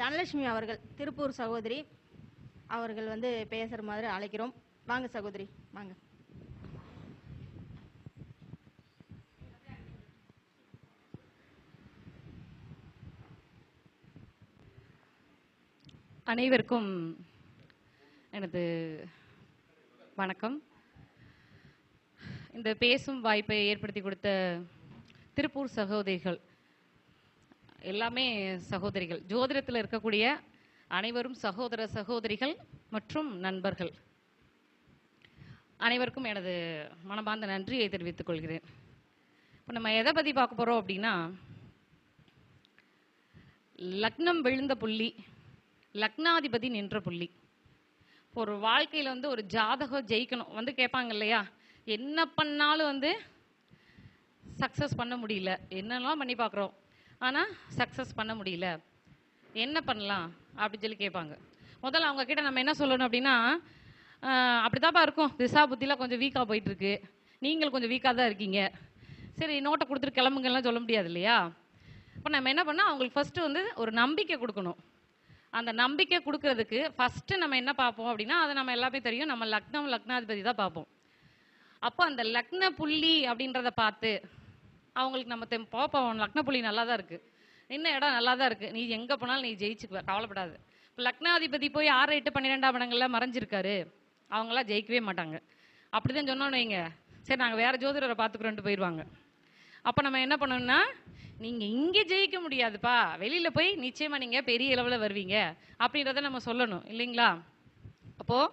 தனலட்சுமி அவர்கள் திருப்பூர் சகோதரி அவர்கள் வந்து பேசுகிற மாதிரி அழைக்கிறோம். வாங்க சகோதரி வாங்க. அனைவருக்கும் எனது வணக்கம். இந்த பேசும் வாய்ப்பை ஏற்படுத்தி கொடுத்த திருப்பூர் சகோதரிகள் எல்லாமே சகோதரிகள். ஜோதிடத்தில் இருக்கக்கூடிய அனைவரும் சகோதர சகோதரிகள் மற்றும் நண்பர்கள். அனைவருக்கும் எனது மனமார்ந்த நன்றியை தெரிவித்துக் கொள்கிறேன். இப்போ நம்ம எதை பற்றி பார்க்க போகிறோம் அப்படின்னா லக்னம் விழுந்த புள்ளி லக்னாதிபதி நின்ற புள்ளி. ஒரு வாழ்க்கையில் வந்து ஒரு ஜாதகம் ஜெயிக்கணும். வந்து கேட்பாங்க இல்லையா? என்ன பண்ணாலும் வந்து சக்ஸஸ் பண்ண முடியல. என்னெல்லாம் பண்ணி பார்க்குறோம்? ஆனால் சக்ஸஸ் பண்ண முடியல. என்ன பண்ணலாம்? அப்படின்னு சொல்லி கேட்பாங்க. முதல்ல அவங்க கிட்ட நம்ம என்ன சொல்லணும் அப்படின்னா அப்படிதாப்பா இருக்கும். திசா புத்திலாம் கொஞ்சம் வீக்காக போயிட்டுருக்கு. நீங்கள் கொஞ்சம் வீக்காக தான் இருக்கீங்க. சரி நோட்டை கொடுத்துட்டு கிளம்புங்கலாம் சொல்ல முடியாது இல்லையா? இப்போ நம்ம என்ன பண்ணால் அவங்களுக்கு ஃபஸ்ட்டு வந்து ஒரு நம்பிக்கை கொடுக்கணும். அந்த நம்பிக்கை கொடுக்கறதுக்கு ஃபஸ்ட்டு நம்ம என்ன பார்ப்போம் அப்படின்னா அதை நம்ம எல்லாமே தெரியும். நம்ம லக்னம் லக்னாதிபதி தான் பார்ப்போம். அப்போ அந்த லக்ன புள்ளி அப்படின்றத பார்த்து அவங்களுக்கு நம்ம தெம் பார்ப்போம் லக்ன புள்ளி நல்லா தான் இருக்குது இன்னும் இடம் நல்லா தான் இருக்குது நீ எங்கே போனாலும் நீ ஜெயிச்சுக்குவ கவலைப்படாது. இப்போ லக்னாதிபதி போய் ஆறு எட்டு பன்னிரெண்டாம் இடங்கள்ல மறைஞ்சிருக்காரு. அவங்களாம் ஜெயிக்கவே மாட்டாங்க. அப்படி தான் சொன்னோன்னு வைங்க. சரி நாங்கள் வேறு ஜோதிடரை பார்த்துக்குறோன்ட்டு போயிடுவாங்க அப்போ நம்ம என்ன பண்ணணும்னா நீங்கள் இங்கே ஜெயிக்க முடியாதுப்பா. வெளியில் போய் நிச்சயமாக நீங்கள் பெரிய அளவில் வருவீங்க. அப்படின்றத நம்ம சொல்லணும். இல்லைங்களா? அப்போது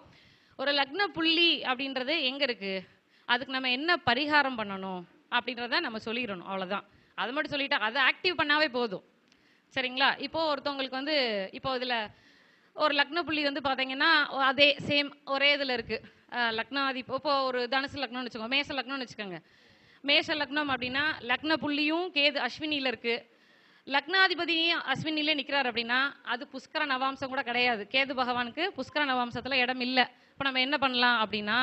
ஒரு லக்ன புள்ளி அப்படின்றது எங்கே இருக்குது அதுக்கு நம்ம என்ன பரிகாரம் பண்ணணும்? அப்படின்றத நம்ம சொல்லிடணும் அவ்வளோதான் அது மட்டும் சொல்லிட்டா அதை ஆக்டிவ் பண்ணாவே போதும். சரிங்களா? இப்போ ஒருத்தவங்களுக்கு வந்து இப்போ இதில் ஒரு லக்ன புள்ளி வந்து பார்த்தீங்கன்னா அதே சேம் ஒரே இதில் இருக்குது லக்னாதி இப்போ ஒரு தனுசு லக்னம்னு வச்சுக்கோங்க மேச லக்னம்னு வச்சுக்கோங்க. மேஷ லக்னம் அப்படின்னா லக்ன புள்ளியும் கேது அஸ்வினியில் இருக்குது லக்னாதிபதியும் அஸ்வினிலே நிற்கிறார் அப்படின்னா அது புஷ்கர நவாம்சம் கூட கிடையாது. கேது பகவானுக்கு புஷ்கர நவாம்சத்தில் இடம் இல்லை. இப்போ நம்ம என்ன பண்ணலாம் அப்படின்னா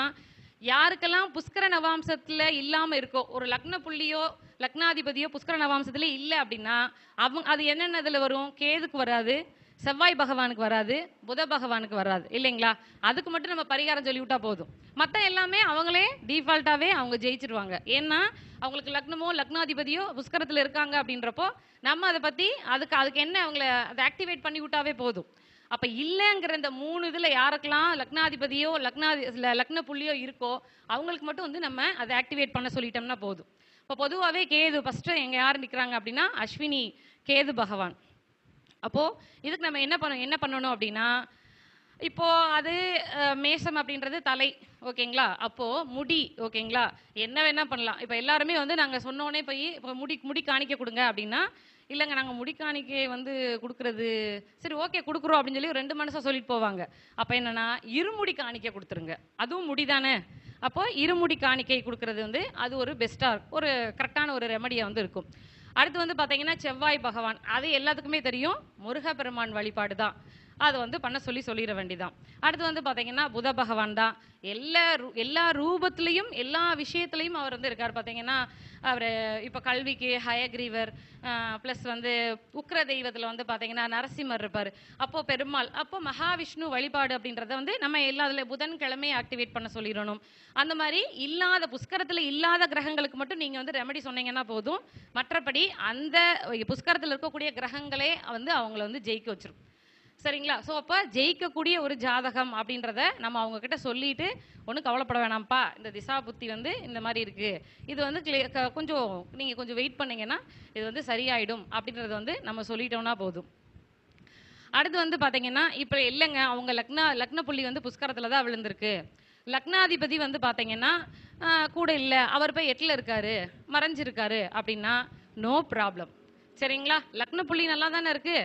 யாருக்கெல்லாம் புஷ்கர நவாம்சத்தில் இல்லாமல் இருக்கோ ஒரு லக்ன புள்ளியோ லக்னாதிபதியோ புஷ்கர நவாம்சத்தில் இல்லை அப்படின்னா அவங்க அது என்னென்ன இதில் வரும்? கேதுக்கு வராது செவ்வாய் பகவானுக்கு வராது புத பகவானுக்கு வராது. இல்லைங்களா? அதுக்கு மட்டும் நம்ம பரிகாரம் சொல்லி விட்டா போதும். மற்ற எல்லாமே அவங்களே டிஃபால்ட்டாகவே அவங்க ஜெயிச்சிருவாங்க. ஏன்னா அவங்களுக்கு லக்னமோ லக்னாதிபதியோ புஷ்கரத்தில் இருக்காங்க அப்படின்றப்போ நம்ம அதை பற்றி அதுக்கு அதுக்கு என்ன அவங்கள அதை ஆக்டிவேட் பண்ணி விட்டாவே போதும். அப்போ இல்லைங்கிற இந்த மூணு இதில் யாருக்கெல்லாம் லக்னாதிபதியோ லக்னாதி லக்ன புள்ளியோ இருக்கோ அவங்களுக்கு மட்டும் வந்து நம்ம அதை ஆக்டிவேட் பண்ண சொல்லிட்டோம்னா போதும். இப்போ பொதுவாகவே கேது ஃபஸ்ட்டு எங்கே யார் நிற்கிறாங்க அப்படின்னா அஸ்வினி கேது பகவான். அப்போது இதுக்கு நம்ம என்ன பண்ண என்ன பண்ணணும் அப்படின்னா இப்போ அது மேசம் அப்படின்றது தலை ஓகேங்களா? அப்போ முடி ஓகேங்களா? என்ன வேணா பண்ணலாம். இப்போ எல்லாருமே வந்து நாங்கள் சொன்னோன்னே போய் இப்போ முடி முடி காணிக்க கொடுங்க அப்படின்னா இல்லைங்க நாங்கள் முடி காணிக்கை வந்து கொடுக்குறது. சரி ஓகே கொடுக்குறோம் அப்படின்னு சொல்லி ரெண்டு மனசாக சொல்லிட்டு போவாங்க. அப்போ என்னென்னா இருமுடி காணிக்கை கொடுத்துருங்க. அதுவும் முடி தானே அப்போ இருமுடி காணிக்கை கொடுக்கறது வந்து அது ஒரு பெஸ்ட்டாக ஒரு கரெக்டான ஒரு ரெமடியாக வந்து இருக்கும். அடுத்து வந்து பார்த்தீங்கன்னா செவ்வாய் பகவான். அது எல்லாத்துக்குமே தெரியும். முருகப்பெருமான் வழிபாடு தான் அதை வந்து பண்ண சொல்லி சொல்லிட வேண்டிதான். அடுத்து வந்து பார்த்தீங்கன்னா புத பகவான் தான். எல்லா ரூ- எல்லா ரூபத்துலேயும் எல்லா விஷயத்துலையும் அவர் வந்து இருக்கார். பார்த்தீங்கன்னா அவர் இப்போ கல்விக்கு ஹயக்ரீவர் ப்ளஸ் வந்து உக்ர தெய்வத்தில் வந்து பார்த்தீங்கன்னா நரசிம்மர் இருப்பார். அப்போ பெருமாள் அப்போ மகாவிஷ்ணு வழிபாடு அப்படின்றத வந்து நம்ம எல்லா அதில் புதன்கிழமை ஆக்டிவேட் பண்ண சொல்லிடணும். அந்த மாதிரி இல்லாத புஷ்கரத்தில் இல்லாத கிரகங்களுக்கு மட்டும் நீங்கள் வந்து ரெமெடி சொன்னீங்கன்னா போதும். மற்றபடி அந்த புஷ்கரத்தில் இருக்கக்கூடிய கிரகங்களே வந்து அவங்கள வந்து ஜெயிக்க வச்சிருக்கும் சரிங்களா? ஸோ அப்போ ஜெயிக்கக்கூடிய ஒரு ஜாதகம் அப்படின்றத நம்ம அவங்கக்கிட்ட சொல்லிட்டு ஒன்றும் கவலைப்பட வேணாம்ப்பா. இந்த திசா புத்தி வந்து இந்த மாதிரி இருக்குது இது வந்து clear- கொஞ்சம் நீங்கள் கொஞ்சம் வெயிட் பண்ணீங்கன்னா இது வந்து சரியாயிடும். அப்படின்றத வந்து நம்ம சொல்லிட்டோம்னா போதும். அடுத்து வந்து பார்த்தீங்கன்னா இப்போ இல்லைங்க. அவங்க லக்னா லக்ன புள்ளி வந்து புஷ்கரத்தில் தான் விழுந்திருக்கு. லக்னாதிபதி வந்து பார்த்தீங்கன்னா கூட இல்லை. அவர் போய் எட்டில் இருக்காரு. மறைஞ்சிருக்காரு. அப்படின்னா நோ ப்ராப்ளம் சரிங்களா? லக்ன புள்ளி நல்லா தானே இருக்கு?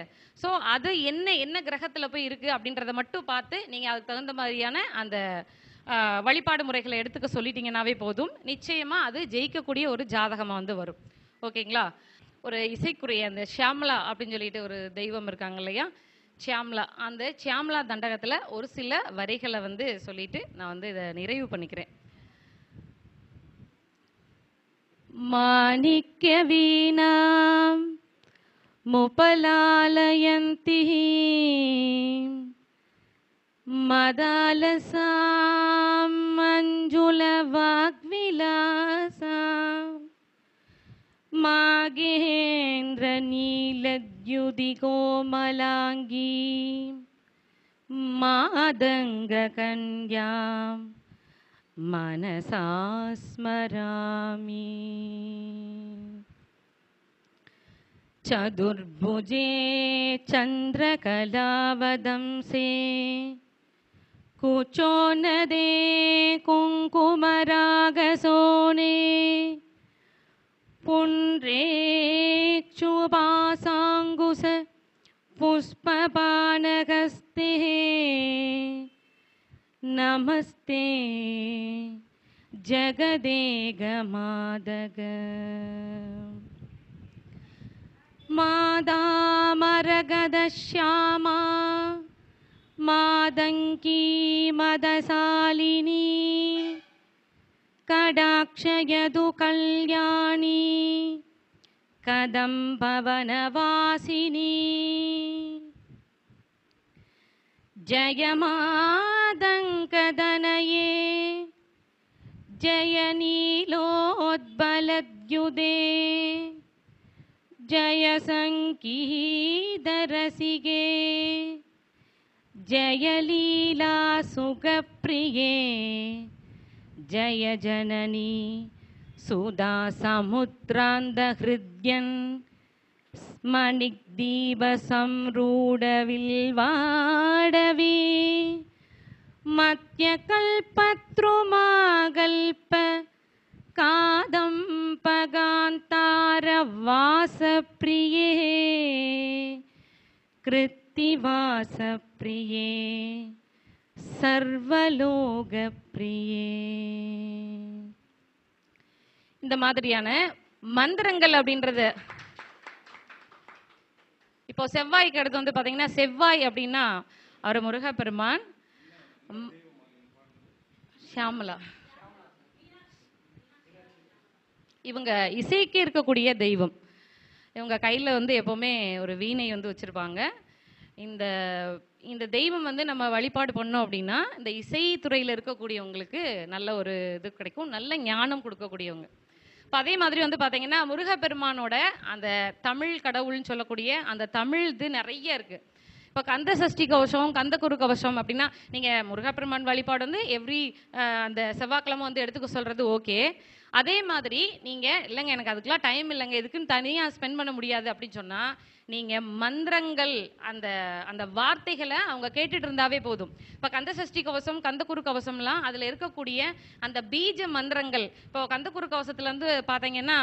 ஸோ அது என்ன என்ன கிரகத்தில் போய் இருக்கு அப்படின்றத மட்டும் பார்த்து நீங்கள் அதுக்கு தகுந்த மாதிரியான அந்த வழிபாடு முறைகளை எடுத்துக்க சொல்லிட்டீங்கன்னாவே போதும். நிச்சயமாக அது ஜெயிக்கக்கூடிய ஒரு ஜாதகமாக வந்து வரும். ஓகேங்களா? ஒரு இசைக்குரிய அந்த ஷியாமலா அப்படின்னு சொல்லிட்டு ஒரு தெய்வம் இருக்காங்க இல்லையா? ஷியாம்லா. அந்த ஷியாம்லா தண்டகத்தில் ஒரு சில வரிகளை வந்து சொல்லிட்டு நான் வந்து இதை நிறைவு பண்ணிக்கிறேன். மாணிக்க வீணாம். मुपलालयन्ति। मदालसां मञ्जुलवाग्विलासाम् मागेन्द्रनीलद्युदिकोमलाङ्गी। मादङ्गकन्यां मनसा स्मरामि। चतुर्भुजे चन्द्रकलावदंसे कुचोन्नदे कुङ्कुमरागसोने पुण्ड्रेक्षुपासाङ्कुश पुष्पपानकस्ते नमस्ते जगदेगमादग। मादामरगदश्यामा मादङ्की मदशालिनी कडाक्षयदु कल्याणी कदम्बवनवासिनी। जयमादङ्कदनये जय जयसङ्कीदरसिगे जयलीलासुगप्रिये जय जननी सुधा समुद्रान्तहृद्यन्। स्मणिग्दीपसंरूढविल्वाडवि मत्यकल्पत्रोमाकल्प कादम्बगान्तारवासप्रिये कृत्तिवासप्रिये சர்வலோகப்பிரியே இந்த மாதிரியான மந்திரங்கள் அப்படின்றது இப்போ செவ்வாய்க்கு அடுத்து வந்து பாத்தீங்கன்னா செவ்வாய் அப்படின்னா அவர் முருகப்பெருமான் ம், ஷியாமலா இவங்க இசைக்கு இருக்கக்கூடிய தெய்வம். இவங்க கையில் வந்து எப்போவுமே ஒரு வீணை வந்து வச்சுருப்பாங்க. இந்த இந்த தெய்வம் வந்து நம்ம வழிபாடு பண்ணோம் அப்படின்னா இந்த இசைத்துறையில் இருக்கக்கூடியவங்களுக்கு நல்ல ஒரு இது கிடைக்கும். நல்ல ஞானம் கொடுக்கக்கூடியவங்க. இப்போ அதே மாதிரி வந்து பார்த்தீங்கன்னா முருகப்பெருமானோட அந்த தமிழ் கடவுள்னு சொல்லக்கூடிய அந்த தமிழ் இது நிறைய இருக்குது இப்போ கந்த சஷ்டி கவசம் கந்த குரு கவசம் அப்படின்னா நீங்கள் முருகப்பெருமான் வழிபாடு வந்து எவ்ரி அந்த செவ்வாய்க்கிழமை வந்து எடுத்துக்க சொல்கிறது ஓகே அதே மாதிரி நீங்கள் இல்லைங்க எனக்கு அதுக்கெலாம் டைம் இல்லைங்க. இதுக்குன்னு தனியாக ஸ்பெண்ட் பண்ண முடியாது அப்படின்னு சொன்னால் நீங்கள் மந்திரங்கள் அந்த அந்த வார்த்தைகளை அவங்க கேட்டுட்டு இருந்தாவே போதும். இப்போ கந்த சஷ்டி கவசம் கந்தக்குரு கவசம்லாம் அதில் இருக்கக்கூடிய அந்த பீஜ மந்திரங்கள். இப்போ கந்தக்குரு கவசத்துலேருந்து பார்த்தீங்கன்னா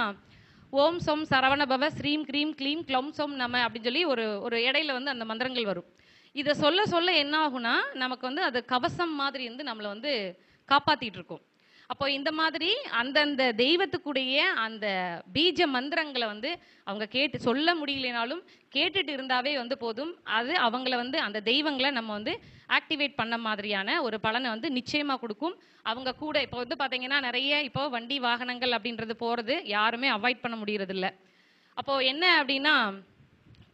ஓம் சொம் சரவணபவ ஸ்ரீம் க்ரீம் க்ளீம் க்ளம் சோம் நம அப்படின்னு சொல்லி ஒரு ஒரு இடையில வந்து அந்த மந்திரங்கள் வரும். இதை சொல்ல சொல்ல என்ன ஆகும்னா நமக்கு வந்து அது கவசம் மாதிரி வந்து நம்மளை வந்து காப்பாத்திட்டு இருக்கோம். அப்போ இந்த மாதிரி அந்தந்த தெய்வத்துக்குடைய அந்த பீஜ மந்திரங்களை வந்து அவங்க கேட்டு சொல்ல முடியலனாலும் கேட்டுட்டு இருந்தாவே வந்து போதும். அது அவங்கள வந்து அந்த தெய்வங்களை நம்ம வந்து ஆக்டிவேட் பண்ண மாதிரியான ஒரு பலனை வந்து நிச்சயமாக கொடுக்கும். அவங்க கூட இப்போ வந்து பார்த்தீங்கன்னா நிறைய இப்போ வண்டி வாகனங்கள் அப்படின்றது போகிறது யாருமே அவாய்ட் பண்ண முடியறதில்ல. அப்போது என்ன அப்படின்னா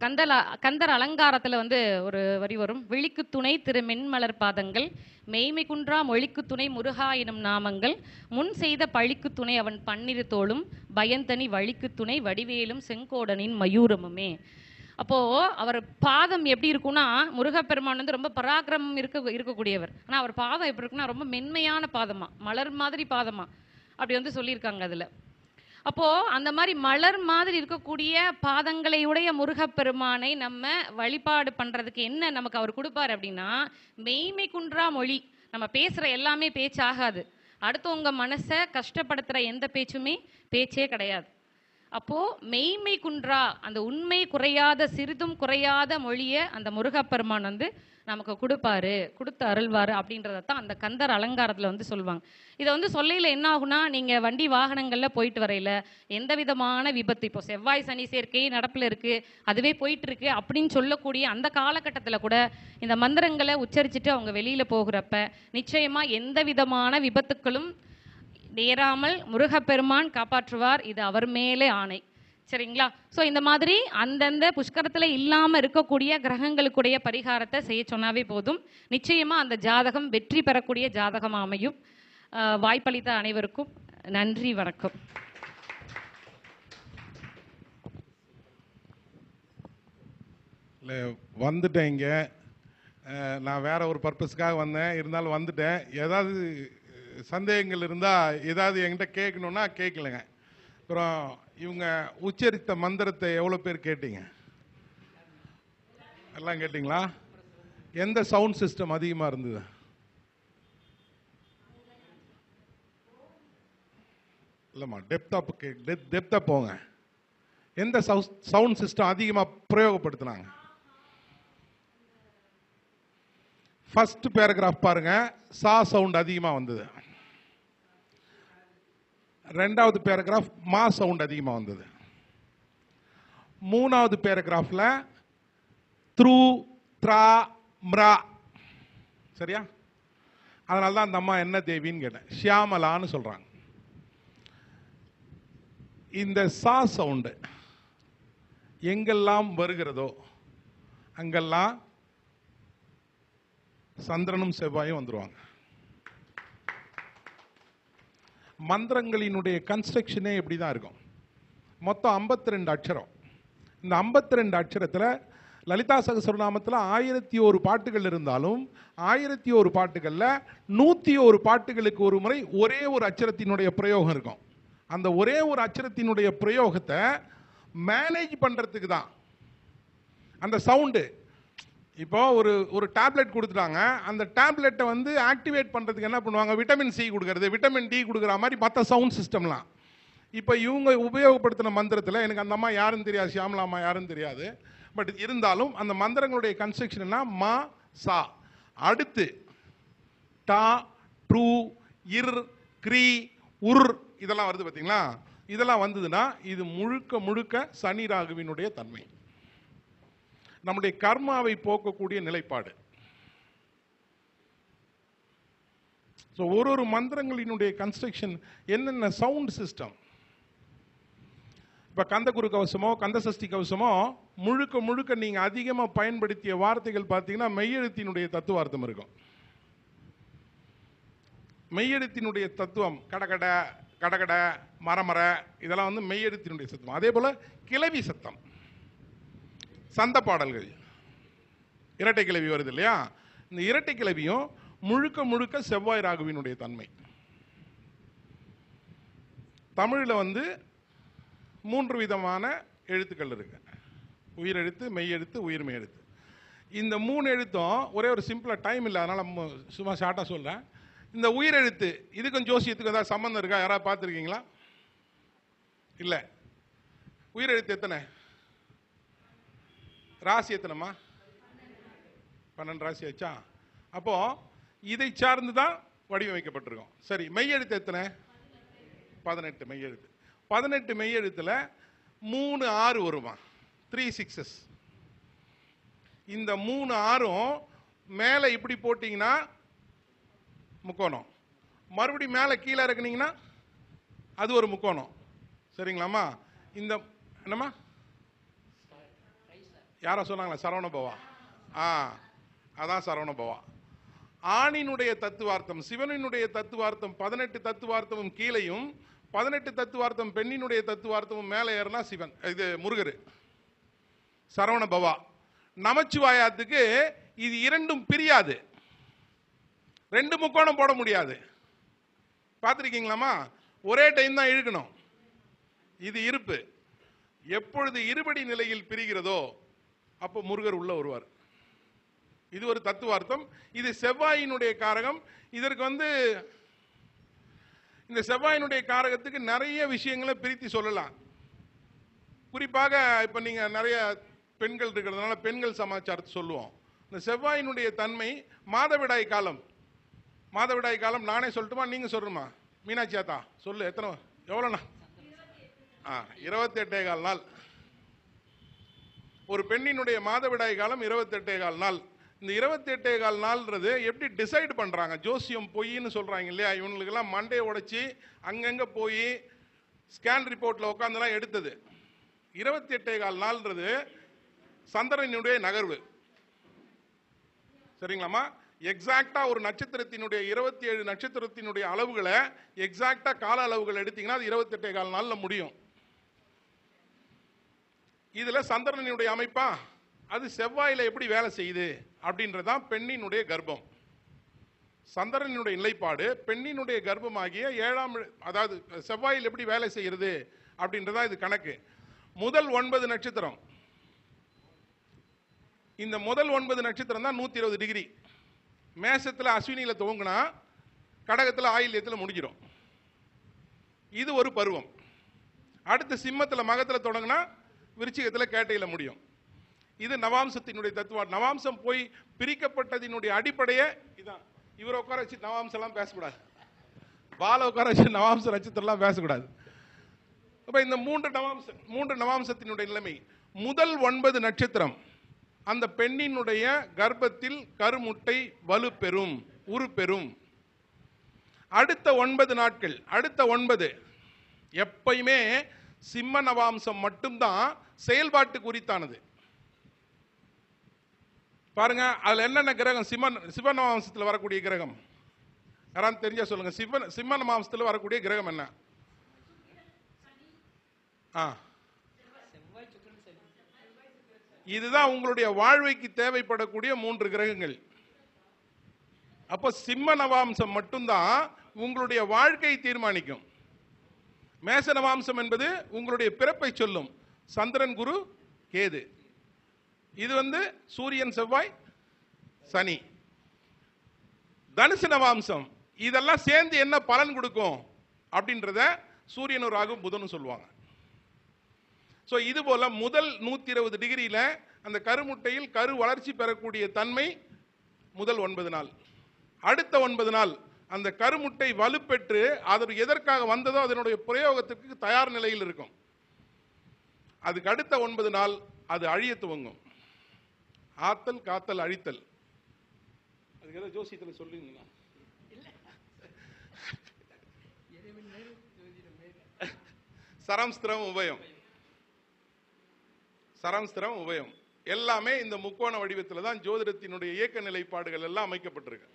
கந்தல கந்தர் அலங்காரத்துல வந்து ஒரு வரி வரும். விழிக்கு துணை திரு மென்மலர் பாதங்கள் மெய்மை குன்றா மொழிக்கு துணை முருகா எனும் நாமங்கள் முன் செய்த பழிக்கு துணை அவன் பன்னிரு தோளும் பயந்தனி வழிக்கு துணை வடிவேலும் செங்கோடனின் மயூரமுமே. அப்போ அவர் பாதம் எப்படி இருக்கும்னா முருகப்பெருமான் வந்து ரொம்ப பராக்கிரமம் இருக்க இருக்கக்கூடியவர். ஆனா அவர் பாதம் எப்படி இருக்குன்னா ரொம்ப மென்மையான பாதமா மலர் மாதிரி பாதமா. அப்படி வந்து சொல்லியிருக்காங்க அதுல. அப்போ அந்த மாதிரி மலர் மாதிரி இருக்கக்கூடிய பாதங்களை உடைய முருகப்பெருமானை நம்ம வழிபாடு பண்றதுக்கு என்ன நமக்கு அவர் கொடுப்பாரு அப்படின்னா மெய்மை குன்றா மொழி. நம்ம பேசுற எல்லாமே பேச்சாகாது. அடுத்தவங்க மனசை கஷ்டப்படுத்துற எந்த பேச்சுமே பேச்சே கிடையாது. அப்போ மெய்மை குன்றா அந்த உண்மை குறையாத சிறிதும் குறையாத மொழியை அந்த முருகப்பெருமான் வந்து நமக்கு கொடுப்பாரு கொடுத்து அருள்வார் அப்படின்றத தான் அந்த கந்தர் அலங்காரத்தில் வந்து சொல்லுவாங்க. இதை வந்து சொல்லையில் என்ன ஆகுனா நீங்கள் வண்டி வாகனங்களில் போயிட்டு வரையில எந்த விதமான விபத்து இப்போ செவ்வாய் சனி சேர்க்கை நடப்பில் இருக்குது அதுவே போயிட்டு இருக்கு அப்படின்னு சொல்லக்கூடிய அந்த காலகட்டத்தில் கூட இந்த மந்திரங்களை உச்சரிச்சுட்டு அவங்க வெளியில் போகிறப்ப நிச்சயமாக எந்த விதமான விபத்துக்களும் நேராமல் முருகப்பெருமான் காப்பாற்றுவார் இது அவர் மேலே ஆணை. சரிங்களா? ஸோ இந்த மாதிரி அந்தந்த புஷ்கரத்தில் இல்லாமல் இருக்கக்கூடிய கிரகங்களுக்குடைய பரிகாரத்தை செய்ய சொன்னாவே போதும். நிச்சயமாக அந்த ஜாதகம் வெற்றி பெறக்கூடிய ஜாதகம் அமையும். வாய்ப்பளித்த அனைவருக்கும் நன்றி வணக்கம். இல்லை வந்துட்டேன் இங்கே. நான் வேற ஒரு பர்பஸ்க்காக வந்தேன். இருந்தாலும் வந்துட்டேன். ஏதாவது சந்தேகங்கள் இருந்தால் ஏதாவது என்கிட்ட கேட்கணுன்னா கேட்கலங்க. அப்புறம் இவங்க உச்சரித்த மந்திரத்தை எவ்வளோ பேர் கேட்டீங்க? எல்லாம் கேட்டிங்களா? எந்த சவுண்ட் சிஸ்டம் அதிகமாக இருந்தது? இல்லைம்மா டெப்த்தாக கே டெப்த்தாக போங்க. எந்த சவுண்ட் சிஸ்டம் அதிகமாக பிரயோகப்படுத்தினாங்க? ஃபஸ்ட் பேராகிராஃப் பாருங்க சா சவுண்ட் அதிகமாக வந்தது. ரெண்டாவது பேராகிராஃப் மா சவுண்ட் அதிகமாக வந்தது. மூணாவது பேராகிராஃபில் த்ரூ த்ரா ம்ரா. சரியா? அதனால தான் அந்த அம்மா என்ன தேவின்னு கேட்டேன். ஷியாமலான்னு சொல்கிறாங்க இந்த சா சவுண்டு எங்கெல்லாம் வருகிறதோ அங்கெல்லாம் சந்திரனும் செவ்வாயும் வந்துடுவாங்க மந்திரங்களினுடைய கன்ஸ்ட்ரக்ஷனே இப்படி தான் இருக்கும். மொத்தம் 52 அக்ஷரம். இந்த 52 ரெண்டு அக்ஷரத்தில் லலிதா சகசரநாமத்தில் ஆயிரத்தி ஒரு பாட்டுகள் இருந்தாலும் ஆயிரத்தி ஒரு பாட்டுகளில் நூற்றி ஒரு பாட்டுகளுக்கு ஒரு முறை ஒரே ஒரு அச்சரத்தினுடைய பிரயோகம் இருக்கும். அந்த ஒரே ஒரு அச்சரத்தினுடைய பிரயோகத்தை மேனேஜ் பண்ணுறதுக்கு தான் அந்த சவுண்டு இப்போ ஒரு ஒரு டேப்லெட் கொடுத்துட்டாங்க. அந்த டேப்லெட்டை வந்து ஆக்டிவேட் பண்ணுறதுக்கு என்ன பண்ணுவாங்க? விட்டமின் சி கொடுக்கறது விட்டமின் டி கொடுக்குற மாதிரி மற்ற சவுண்ட் சிஸ்டம்லாம் இப்போ இவங்க உபயோகப்படுத்தின மந்திரத்தில் எனக்கு அந்த அம்மா யாருன்னு தெரியாது சியாமலா அம்மா யாருன்னு தெரியாது. பட் இருந்தாலும் அந்த மந்திரங்களுடைய கன்ஸ்ட்ரக்ஷன் மா சா. அடுத்து டா ட்ரூ இர் க்ரீ உர் இதெல்லாம் வருது பார்த்தீங்களா இதெல்லாம் வந்ததுன்னா இது முழுக்க முழுக்க சனி ராகுவினுடைய தன்மை. நம்முடைய கர்மாவை போக்கக்கூடிய நிலைப்பாடு. ஸோ ஒரு ஒரு மந்திரங்களினுடைய கன்ஸ்ட்ரக்ஷன் என்னென்ன சவுண்ட் சிஸ்டம் இப்போ கந்தகுரு கவசமோ கந்தசஷ்டி கவசமோ முழுக்க முழுக்க நீங்கள் அதிகமாக பயன்படுத்திய வார்த்தைகள் பார்த்தீங்கன்னா மெய்யெழுத்தினுடைய தத்துவார்த்தம் இருக்கும். மெய்யெழுத்தினுடைய தத்துவம் கடகட கடகட மரமர இதெல்லாம் வந்து மெய்யெழுத்தினுடைய சத்தம். அதே போல் கிளவி சத்தம். சந்த பாடல்கள். இரட்டை கிளவி வருது இல்லையா? இந்த இரட்டை கிளவியும் முழுக்க முழுக்க செவ்வாய் ராகுவினுடைய தன்மை. தமிழில் வந்து மூன்று விதமான எழுத்துக்கள் இருக்கு. உயிரெழுத்து மெய்யெழுத்து உயிர்மெய் எழுத்து இந்த மூணு எழுத்தும் ஒரே ஒரு சிம்பிளாக டைம் இல்லை அதனால் சும்மா ஷார்ட்டாக சொல்கிறேன் இந்த உயிரெழுத்து இதுக்கும் ஜோசியத்துக்கும் ஏதாவது சம்மந்தம் இருக்கா? யாராவது பார்த்துருக்கீங்களா? இல்லை. உயிரெழுத்து எத்தனை? ராசி எத்தனைம்மா? பன்னெண்டு ராசி ஆச்சா? அப்போ இதை சார்ந்து தான் வடிவமைக்கப்பட்டிருக்கோம். சரி மெய்யெழுத்து எத்தனை? பதினெட்டு மெய்யெழுத்து. பதினெட்டு மெய்யெழுத்தில் மூணு ஆறு வருமா? த்ரீ சிக்ஸஸ் இந்த மூணு ஆறும் மேலே இப்படி போட்டிங்கன்னா முக்கோணம். மறுபடியும் மேலே கீழே இறக்குனீங்கன்னா அது ஒரு முக்கோணம். சரிங்களாம்மா? இந்த என்னம்மா? யாரோ சொன்னாங்களா சரவணபவா? ஆ அதான் சரவணபவா. ஆணினுடைய தத்துவார்த்தம் சிவனினுடைய தத்துவார்த்தம் பதினெட்டு தத்துவார்த்தமும் கீழையும் பதினெட்டு தத்துவார்த்தம் பெண்ணினுடைய தத்துவார்த்தமும் மேலே ஏறினா சிவன் இது முருகர். சரவண பவா நமச்சிவாயத்துக்கு இது இரண்டும் பிரியாது. ரெண்டு முக்கோணம் போட முடியாது. பார்த்துருக்கீங்களாமா ஒரே டைம் தான் இழுக்கணும். இது இருப்பு. எப்பொழுது இருபடி நிலையில் பிரிகிறதோ அப்போ முருகர் உள்ள வருவார். இது ஒரு தத்துவார்த்தம். இது செவ்வாயினுடைய காரகம். இதற்கு வந்து இந்த செவ்வாயினுடைய காரகத்துக்கு நிறைய விஷயங்களை பிரித்து சொல்லலாம். குறிப்பாக இப்போ நீங்கள் நிறைய பெண்கள் இருக்கிறதுனால பெண்கள் சமாச்சாரத்தை சொல்லுவோம். இந்த செவ்வாயினுடைய தன்மை மாதவிடாய் காலம். மாதவிடாய் காலம் நானே சொல்லட்டுமா நீங்கள் சொல்லணுமா? மீனாட்சி சொல்லு எத்தனை எவ்வளோண்ணா ஆ இருபத்தெட்டே கால் நாள். ஒரு பெண்ணினுடைய மாதவிடாய் காலம் இருபத்தெட்டே கால் நாள். இந்த இருபத்தெட்டே கால் நாள்ன்றது எப்படி டிசைட் பண்ணுறாங்க ஜோசியம் பொய்ன்னு சொல்கிறாங்க இல்லையா? இவங்களுக்கெல்லாம் மண்டையை உடைச்சி அங்கங்கே போய் ஸ்கேன் ரிப்போர்ட்டில் உட்காந்துலாம் எடுத்தது. இருபத்தி எட்டே கால் நாள்ன்றது சந்திரனுடைய நகர்வு. சரிங்களாம்மா? எக்ஸாக்டாக ஒரு நட்சத்திரத்தினுடைய இருபத்தி ஏழு நட்சத்திரத்தினுடைய அளவுகளை எக்ஸாக்டாக கால அளவுகள் எடுத்தீங்கன்னா அது இருபத்தெட்டே கால் நாளில் முடியும். இதுல சந்திரனுடைய அமைப்பா? அது செவ்வாயில எப்படி வேலை செய்யுது? அப்படின்றதான் பெண்ணினுடைய கர்ப்பம். சந்திரனுடைய நிலைப்பாடு பெண்ணினுடைய கர்ப்பமாகிய ஏழாம் அதாவது செவ்வாயில் எப்படி வேலை செய்கிறது? அப்படின்றதா இது கணக்கு. முதல் ஒன்பது நட்சத்திரம். இந்த முதல் ஒன்பது நட்சத்திரம் தான் நூற்றி இருபது டிகிரி. மேசத்தில் அஸ்வினியில் துவங்கினா கடகத்தில் ஆயில்யத்தில் முடிஞ்சிடும் இது ஒரு பருவம். அடுத்து சிம்மத்தில் மகத்தில் தொடங்கினா விருச்சிகத்தில் கேட்டையில் முடியும். இது நவாம்சத்தினுடைய தத்துவம். நவாம்சம் போய் பிரிக்கப்பட்டதினுடைய அடிப்படையே இதான். இவரை உட்கார வச்சு நவாம்சம்லாம் பேசக்கூடாது. பால உட்கார வச்சு நவாம்ச நட்சத்திரம்லாம் பேசக்கூடாது. அப்போ இந்த மூன்று நவாம்ச மூன்று நவாம்சத்தினுடைய நிலைமை. முதல் ஒன்பது நட்சத்திரம். அந்த பெண்ணினுடைய கர்ப்பத்தில் கருமுட்டை வலுப்பெறும் உருப்பெறும். அடுத்த ஒன்பது நாட்கள் அடுத்த ஒன்பது. எப்பயுமே சிம்ம நவாம்சம் மட்டும்தான் செயல்பாட்டு குறித்தானது. பாருங்க அதுல என்னென்ன கிரகம்? சிம்மன் சிவ மாம்சத்தில் வரக்கூடிய கிரகம். யாராவது தெரிஞ்சா சொல்லுங்க. சிவன் சிம்ம மாம்சத்தில் வரக்கூடிய கிரகம் என்ன? ஆ. இதுதான் உங்களுடைய வாழ்வைக்கு தேவைப்படக்கூடிய மூன்று கிரகங்கள். அப்போ சிம்ம நவாம்சம் மட்டும்தான் உங்களுடைய வாழ்க்கையை தீர்மானிக்கும். மேச நவாம்சம் என்பது உங்களுடைய பிறப்பை சொல்லும். சந்திரன் குரு கேது. இது வந்து சூரியன் செவ்வாய் சனி. தனுசு நவாம்சம். இதெல்லாம் சேர்ந்து என்ன பலன் கொடுக்கும்? அப்படின்றத சூரியன் ஒரு ஆகும் புதனும் சொல்லுவாங்க. ஸோ இது போல முதல் நூத்தி இருபது டிகிரியில அந்த கருமுட்டையில் கரு வளர்ச்சி பெறக்கூடிய தன்மை முதல் ஒன்பது நாள். அடுத்த ஒன்பது நாள் அந்த கருமுட்டை வலுப்பெற்று அது எதற்காக வந்ததோ அதனுடைய பிரயோகத்துக்கு தயார் நிலையில் இருக்கும். அதுக்கு அடுத்த ஒன்பது நாள் அது அழிய துவங்கும். ஆத்தல் காத்தல் அழித்தல். அதுக்கு ஏதாவது ஜோசியத்தில் சொல்லுங்களா சரம்ஸ்திரம் உபயம். சரம்ஸ்திரம் உபயம். எல்லாமே இந்த முக்கோண வடிவத்தில் தான் ஜோதிடத்தினுடைய இயக்க நிலைப்பாடுகள் எல்லாம் அமைக்கப்பட்டிருக்கு.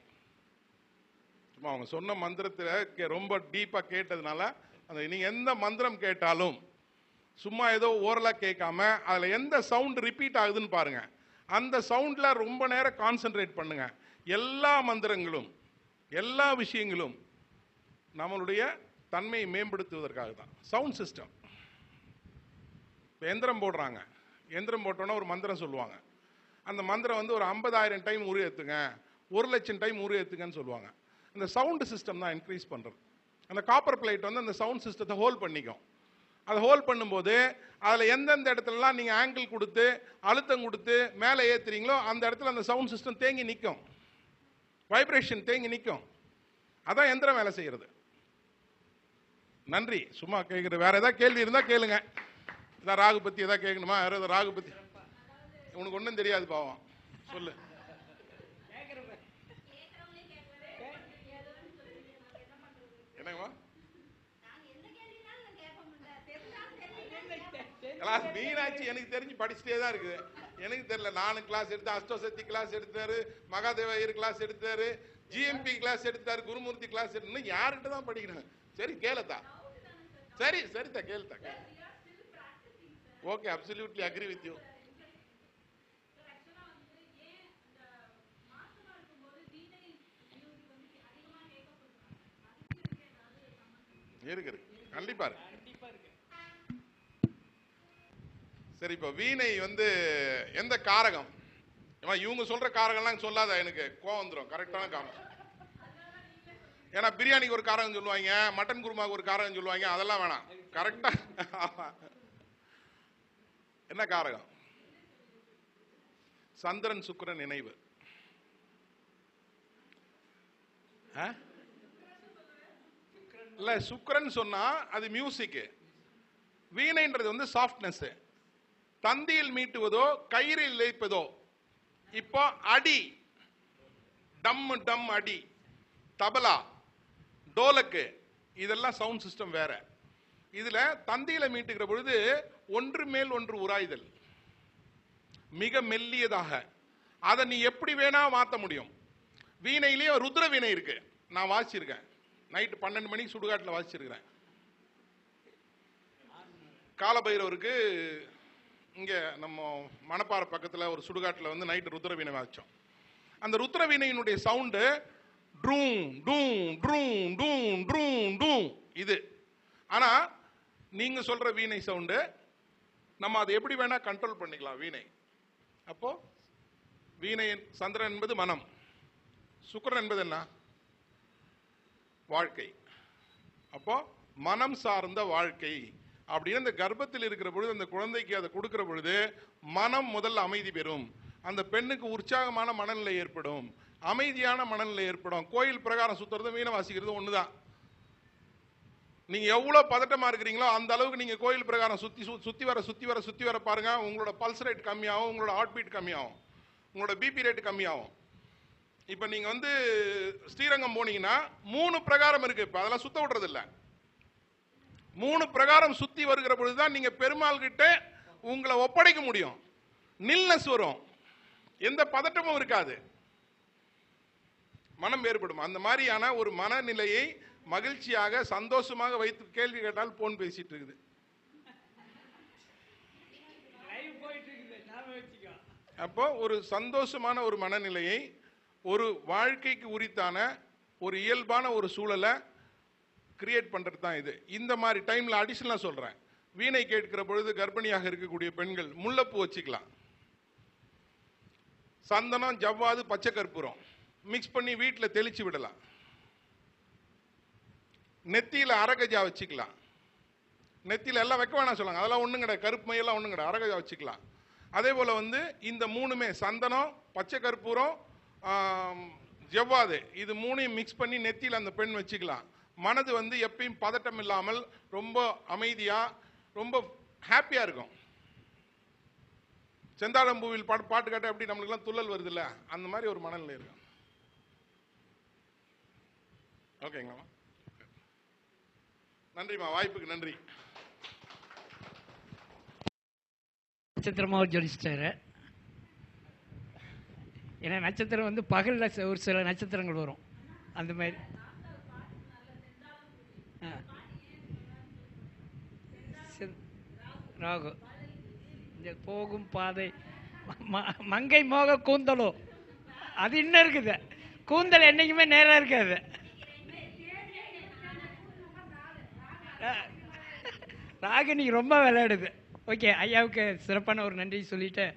சும்மா அவங்க சொன்ன மந்திரத்தில் கே- ரொம்ப டீப்பாக கேட்டதுனால அந்த நீங்கள் எந்த மந்திரம் கேட்டாலும் சும்மா ஏதோ ஓரலா கேட்காம அதுல எந்த சவுண்ட் ரிப்பீட் ஆகுதுன்னு பாருங்க. அந்த சவுண்ட்ல ரொம்ப நேரம் கான்சென்ட்ரேட் பண்ணுங்க. எல்லா மந்திரங்களும் எல்லா விஷயங்களும் நம்மளுடைய தன்மையை மேம்படுத்துவதற்காக தான் சவுண்ட் சிஸ்டம் இப்போ எந்திரம் போடுறாங்க. எந்திரம் போட்டோன்னா ஒரு மந்திரம் சொல்லுவாங்க. அந்த மந்திரம் வந்து ஒரு ஐம்பதாயிரம் டைம் உரு ஏற்றுங்க ஒரு லட்சம் டைம் உரு ஏற்றுங்கன்னு சொல்லுவாங்க. அந்த சவுண்ட் சிஸ்டம் தான் இன்க்ரீஸ் பண்ணுறது அந்த காப்பர் பிளேட் வந்து அந்த சவுண்ட் சிஸ்டத்தை ஹோல்ட் பண்ணிக்கும். அதை ஹோல்ட் பண்ணும்போது அதில் எந்தெந்த இடத்துலலாம் நீங்கள் ஆங்கிள் கொடுத்து அழுத்தம் கொடுத்து மேலே ஏற்றுறீங்களோ அந்த இடத்துல அந்த சவுண்ட் சிஸ்டம் தேங்கி நிற்கும் வைப்ரேஷன் தேங்கி நிற்கும் அதான் எந்திரம் வேலை செய்கிறது நன்றி. சும்மா கேட்குறது வேற ஏதாவது கேள்வி இருந்தால் கேளுங்க. இதான் ராகு பத்தி ஏதாவது கேட்கணுமா? வேற ஏதாவது ராகு பத்தி? உனக்கு ஒன்றும் தெரியாது பாவம். சொல்லு. என்னங்கம்மா? கிளாஸ் மீனாட்சி எனக்கு தெரிஞ்சு படிச்சுட்டே தான் இருக்குது. எனக்கு தெரியல நானும் கிளாஸ் எடுத்தேன் அஷ்டசக்தி கிளாஸ் எடுத்தாரு மகாதேவாயர் கிளாஸ் எடுத்தாரு ஜிஎம்பி கிளாஸ் எடுத்தாரு குருமூர்த்தி கிளாஸ் எடுத்து யார்கிட்ட தான் படிக்கிறேன் சரி கேளுத்தா சரி சரிதா கேளுத்தா okay absolutely agree with you இருக்கு இருக்கு. கண்டிப்பா இருக்கு. சரி இப்போ வீணை வந்து எந்த காரகம்? இவங்க சொல்ற காரகம்லாம் சொல்லாத எனக்கு கோவம் வந்துடும் கரெக்டான காரணம். ஏன்னா பிரியாணிக்கு ஒரு காரகம் சொல்லுவாங்க மட்டன் குருமாவுக்கு ஒரு காரகம் சொல்லுவாங்க அதெல்லாம் வேணாம். கரெக்டா என்ன காரகம்? சந்திரன் சுக்கரன் நினைவு. ஆ? இல்ல சுக்கரன் சொன்னா அது மியூசிக் வீணைன்றது வந்து சாஃப்ட்னஸ் தந்தியில் மீட்டுவதோ கயிறில் இழைப்பதோ. இப்போ அடி. டம் டம் அடி. தபலா. டோலக்கு. இதெல்லாம் சவுண்ட் சிஸ்டம் வேற. இதில் தந்தியில் மீட்டுகிற பொழுது ஒன்று மேல் ஒன்று உராய்தல். மிக மெல்லியதாக. அதை நீ எப்படி வேணா மாற்ற முடியும். வீணையிலேயே ருத்ர வீணை இருக்கு. நான் வாசிச்சிருக்கேன். நைட்டு பன்னெண்டு மணிக்கு சுடுகாட்டில் வாசிச்சிருக்கிறேன். காலபைரவருக்கு இங்கே நம்ம மணப்பாறை பக்கத்தில் ஒரு சுடுகாட்டில் வந்து நைட்டு ருத்ர வீணை அந்த ருத்ர வீணையினுடைய சவுண்டு ட்ரூம் டூம் ட்ரூம் டூம் ட்ரூம் டூம் இது. ஆனால் நீங்கள் சொல்கிற வீணை சவுண்டு நம்ம அதை எப்படி வேணால் கண்ட்ரோல் பண்ணிக்கலாம் வீணை. அப்போது வீணையின் சந்திரன் என்பது மனம். சுக்கரன் என்பது என்ன? வாழ்க்கை. அப்போ மனம் சார்ந்த வாழ்க்கை. அப்படின்னு அந்த கர்ப்பத்தில் இருக்கிற பொழுது அந்த குழந்தைக்கு அதை கொடுக்குற பொழுது மனம் முதல்ல அமைதி பெறும். அந்த பெண்ணுக்கு உற்சாகமான மனநிலை ஏற்படும். அமைதியான மனநிலை ஏற்படும். கோயில் பிரகாரம் சுத்துறது வீணை வாசிக்கிறது தான் நீங்கள் எவ்வளோ பதட்டமாக இருக்கிறீங்களோ அந்த அளவுக்கு நீங்கள் கோயில் பிரகாரம் சுற்றி சு- சுற்றி வர சுற்றி வர சுற்றி வர பாருங்கள் உங்களோட பல்ஸ் ரேட் கம்மியாகும் உங்களோட ஹார்ட் பீட் கம்மியாகும் உங்களோட பிபி ரேட் கம்மியாகும். இப்போ நீங்கள் வந்து ஸ்ரீரங்கம் போனீங்கன்னா மூணு பிரகாரம் இருக்குது இப்போ அதெல்லாம் சுத்த விடுறதில்லை. மூணு பிரகாரம் சுத்தி வருகிற பொழுதுதான் நீங்க பெருமாள் கிட்ட உங்களை ஒப்படைக்க முடியும். நில்னஸ் வரும். எந்த பதட்டமும் இருக்காது. மனம் வேறுபடும். அந்த மாதிரியான ஒரு மனநிலையை மகிழ்ச்சியாக சந்தோஷமாக வைத்து கேள்வி கேட்டால் போன் பேசிட்டு இருக்குது. அப்போ ஒரு சந்தோஷமான ஒரு மனநிலையை ஒரு வாழ்க்கைக்கு உரித்தான ஒரு இயல்பான ஒரு சூழலை கிரியேட் பண்ணுறது தான் இது. இந்த மாதிரி டைமில் அடிஷனலாக சொல்கிறேன் வீணை கேட்கிற பொழுது கர்ப்பிணியாக இருக்கக்கூடிய பெண்கள் முல்லைப்பூ வச்சுக்கலாம். சந்தனம் ஜவ்வாது பச்சை கற்பூரம். மிக்ஸ் பண்ணி வீட்டில் தெளிச்சு விடலாம். நெத்தியில் அரகஜா வச்சுக்கலாம். நெத்தியில எல்லாம் வைக்க வேணாம் சொல்லுவாங்க. அதெல்லாம் ஒன்றும் கிடையாது. கருப்பு மையெல்லாம் ஒன்றும் கிடையாது. அரகஜா வச்சுக்கலாம். அதே போல் வந்து இந்த மூணுமே சந்தனம் பச்சை கற்பூரம் ஜவ்வாது இது மூணையும் மிக்ஸ் பண்ணி நெத்தியில் அந்த பெண் வச்சுக்கலாம். மனது வந்து எப்பயும் பதட்டம் இல்லாமல் ரொம்ப அமைதியாக ரொம்ப ஹாப்பியாக இருக்கும். செந்தாழம்பூவில் பாட்டு பாட்டு காட்ட எப்படி நம்மளுக்குலாம் துள்ளல் வருதுல்ல? அந்த மாதிரி ஒரு மனநிலை இருக்கும். ஓகேங்களா நன்றிம்மா வாய்ப்புக்கு நன்றி. நட்சத்திரமாக ஜொலிச்சிட்டாரு ஏன்னா நட்சத்திரம் வந்து பகலில் ஒரு சில நட்சத்திரங்கள் வரும். அந்த மாதிரி ஆ. செந்- ராகு. இந்த போகும் பாதை ம- மங்கை மோக கூந்தலோ. அது இன்னும் இருக்குது. கூந்தல் என்றைக்குமே நேராக இருக்காது. ராகு இன்னைக்கு ரொம்ப விளையாடுது. ஓகே ஐயாவுக்கு சிறப்பான ஒரு நன்றி சொல்லிட்டு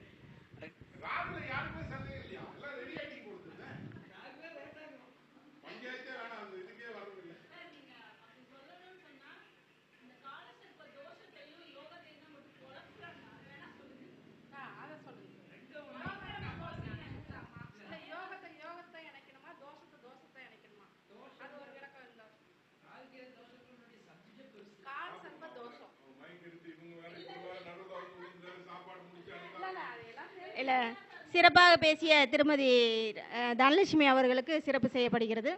சிறப்பாக பேசிய திருமதி தனலட்சுமி அவர்களுக்கு சிறப்பு செய்யப்படுகிறது.